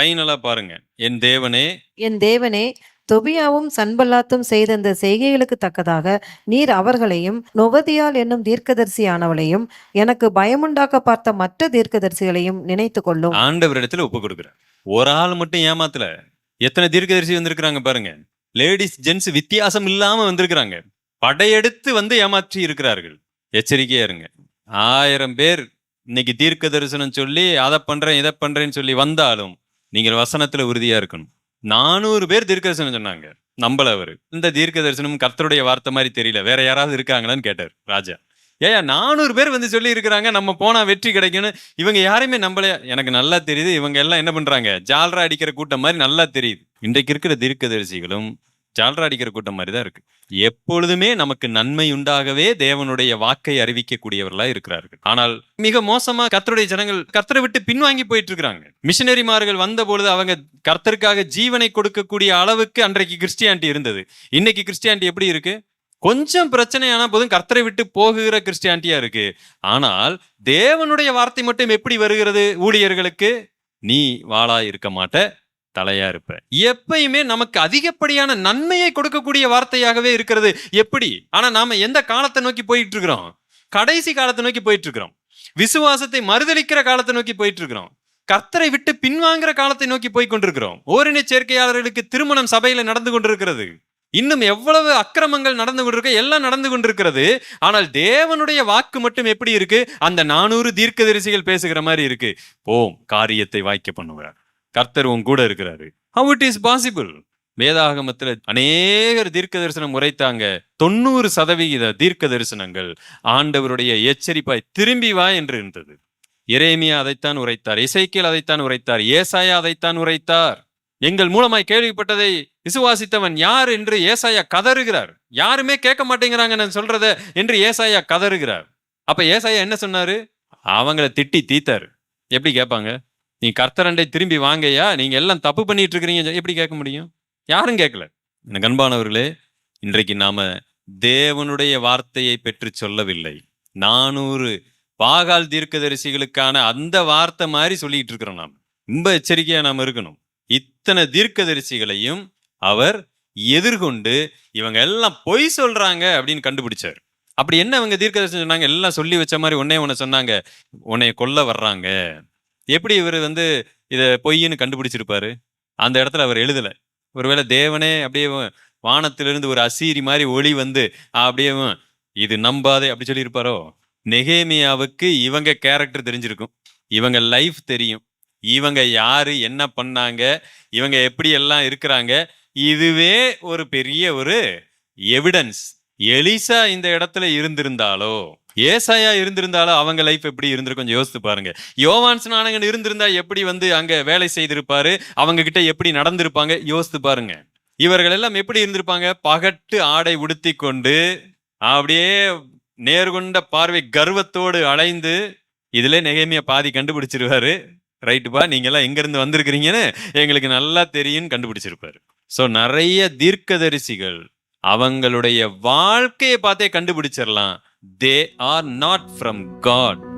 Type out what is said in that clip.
ஃபைனலா பாருங்க. என் தேவனே. என் தேவனே தொபியாவும் சன்பல்லாத்தும் செய்த இந்த செய்கைகளுக்கு தக்கதாக நீர் அவர்களையும் நொவதியால் என்னும் தீர்க்கதரிசியானவளையும் எனக்கு பயமுண்டாக்க பார்த்த மற்ற தீர்க்கதரிசிகளையும் நினைத்து கொள்ளும். ஆண்டவரிடத்துல ஒப்பு கொடுக்குறார் ஒரு ஆள் மட்டும் ஏமாத்தல. எத்தனை தீர்க்கதரிசி வந்திருக்கிறாங்க பாருங்க. லேடிஸ் ஜென்ஸ் வித்தியாசம் இல்லாம வந்திருக்கிறாங்க. படையெடுத்து வந்து ஏமாற்றி இருக்கிறார்கள். எச்சரிக்கையா இருங்க. ஆயிரம் பேர் இன்னைக்கு தீர்க்க தரிசனம் சொல்லி அதை பண்றேன் இதை பண்றேன்னு சொல்லி வந்தாலும் நீங்கள் வசனத்தில் உறுதியாக இருக்கணும். நானூறு பேர் தீர்க்க தரிசனம் சொன்னாங்க. நம்பல அவரு. இந்த தீர்க்க தரிசனம் கர்த்தருடைய வார்த்தை மாதிரி தெரியல. வேற யாராவது இருக்காங்களான்னு கேட்டார் ராஜா. ஏயா நானூறு பேர் வந்து சொல்லி இருக்கிறாங்க. நம்ம போனா வெற்றி கிடைக்கும்னு இவங்க யாரையுமே நம்பலையா? எனக்கு நல்லா தெரியுது. இவங்க எல்லாம் என்ன பண்றாங்க? ஜால்ரா அடிக்கிற கூட்டம் மாதிரி நல்லா தெரியுது. இன்றைக்கு இருக்கிற தீர்க்கதரிசிகளும் ஜால்ரா அடிக்கிற கூட்டம் மாதிரி தான் இருக்கு. எப்பொழுதுமே நமக்கு நன்மை உண்டாகவே தேவனுடைய வாக்கை அறிவிக்கக்கூடியவர்களா இருக்கிறார்கள். ஆனால் மிக மோசமா கர்த்தருடைய ஜனங்கள் கர்த்தரை விட்டு பின்வாங்கி போயிட்டு இருக்கிறாங்க மிஷினரிமார்கள் வந்த பொழுது அவங்க கர்த்தருக்காக ஜீவனை கொடுக்கக்கூடிய அளவுக்கு அன்றைக்கு கிறிஸ்டியானிட்டி இருந்தது. இன்னைக்கு கிறிஸ்டியானிட்டி எப்படி இருக்கு? கொஞ்சம் பிரச்சனையான போதும் கர்த்தரை விட்டு போகுகிற கிறிஸ்டியானிட்டியா இருக்கு. ஆனால் தேவனுடைய வார்த்தை மட்டும் எப்படி வருகிறது? ஊழியர்களுக்கு நீ வாளா இருக்க மாட்ட. தலையா இருப்பேன். எப்பயுமே நமக்கு அதிகப்படியான நன்மையை கொடுக்கக்கூடிய வார்த்தையாகவே இருக்கிறது. எப்படி? ஆனா நாம எந்த காலத்தை நோக்கி போயிட்டு இருக்கிறோம் கடைசி காலத்தை நோக்கி போயிட்டு இருக்கிறோம் விசுவாசத்தை மறுதளிக்கிற காலத்தை நோக்கி போயிட்டு இருக்கிறோம் கர்த்தரை விட்டு பின்வாங்குற காலத்தை நோக்கி போய் கொண்டிருக்கிறோம். ஓரின சேர்க்கையாளர்களுக்கு திருமணம் சபையில நடந்து கொண்டிருக்கிறது. இன்னும் எவ்வளவு அக்கிரமங்கள் நடந்து கொண்டிருக்க எல்லாம் நடந்து கொண்டிருக்கிறது. ஆனால் தேவனுடைய வாக்கு மட்டும் எப்படி இருக்கு? அந்த நானூறு தீர்க்கதரிசிகள் பேசுகிற மாதிரி இருக்கு. போம் காரியத்தை வாய்க்க பண்ணுகிறார். கர்த்தர் உன் கூட இருக்கிறாரு. ஹவு இட் இஸ் பாசிபிள் வேதாகமத்துல அநேகர் தீர்க்க தரிசனம் உரைத்தாங்க. தொண்ணூறு சதவிகித தீர்க்க தரிசனங்கள் ஆண்டவருடைய எச்சரிப்பாய் திரும்பி வா என்று இருந்தது. இறைமியா அதைத்தான் உரைத்தார். இசைக்கியல் அதைத்தான் உரைத்தார். ஏசாயா அதைத்தான் உரைத்தார். எங்கள் மூலமாய் கேள்விப்பட்டதை விசுவாசித்தவன் யார் என்று ஏசாயா கதறுகிறார். யாருமே கேட்க மாட்டேங்கிறாங்க நான் சொல்றத என்று ஏசாயா கதறுகிறார். அப்ப ஏசாயா என்ன சொன்னாரு? அவங்கள திட்டி தீத்தாரு. எப்படி கேட்பாங்க? நீ கர்த்தரண்டை திரும்பி வாங்கையா நீங்க எல்லாம் தப்பு பண்ணிட்டு இருக்கிறீங்க எப்படி கேட்க முடியும்? யாரும் கேட்கல. எனக்கு அன்பானவர்களே இன்றைக்கு நாம தேவனுடைய வார்த்தையை பெற்று சொல்லவில்லை. நானூறு பாகால் தீர்க்கதரிசிகளுக்கான அந்த வார்த்தை மாதிரி சொல்லிட்டு இருக்கிறோம் நாம். ரொம்ப எச்சரிக்கையா நாம் இருக்கணும். இத்தனை தீர்க்கதரிசிகளையும் அவர் எதிர்கொண்டு இவங்க எல்லாம் பொய் சொல்றாங்க அப்படின்னு கண்டுபிடிச்சார். அப்படி என்ன அவங்க தீர்க்கதரிசி சொன்னாங்க? எல்லாம் சொல்லி வச்ச மாதிரி உன்னே உன்னை சொன்னாங்க. உன்னை கொல்ல வர்றாங்க. எப்படி இவர் வந்து இதை பொய்ன்னு கண்டுபிடிச்சிருப்பாரு? அந்த இடத்துல அவர் எழுதலை. ஒருவேளை தேவனே அப்படியே வானத்திலிருந்து ஒரு அசீரி மாதிரி ஒளி வந்து அப்படியே இது நம்பாதே அப்படி சொல்லியிருப்பாரோ? நெகேமியாவுக்கு இவங்க கேரக்டர் தெரிஞ்சிருக்கும். இவங்க லைஃப் தெரியும். இவங்க யாரு என்ன பண்ணாங்க இவங்க எப்படி எல்லாம் இருக்கிறாங்க இதுவே ஒரு பெரிய ஒரு எவிடன்ஸ். எலிசா இந்த இடத்துல இருந்திருந்தாலோ? ஏசாயா இருந்திருந்தாலும் அவங்க லைஃப் எப்படி இருந்திருக்கும்? கொஞ்சம் யோசித்து பாருங்க. யோவான் ஸ்நானகன் இருந்திருந்தா எப்படி வந்து அங்க வேலை செய்திருப்பாரு? அவங்க கிட்ட எப்படி நடந்திருப்பாங்க? யோசித்து பாருங்க. இவர்கள் எல்லாம் எப்படி இருந்திருப்பாங்க? பகட்டு ஆடை உடுத்தி கொண்டு அப்படியே நேர்கொண்ட பார்வை கர்வத்தோடு அலைந்து இதுல நெகைமையை பாதி கண்டுபிடிச்சிருவாரு. ரைட்டுப்பா நீங்க எல்லாம் எங்க இருந்து வந்திருக்கிறீங்கன்னு எங்களுக்கு நல்லா தெரியும் கண்டுபிடிச்சிருப்பாரு. சோ நிறைய தீர்க்கதரிசிகள் அவங்களுடைய வாழ்க்கையை பார்த்தே கண்டுபிடிச்சிடலாம் they are not from God.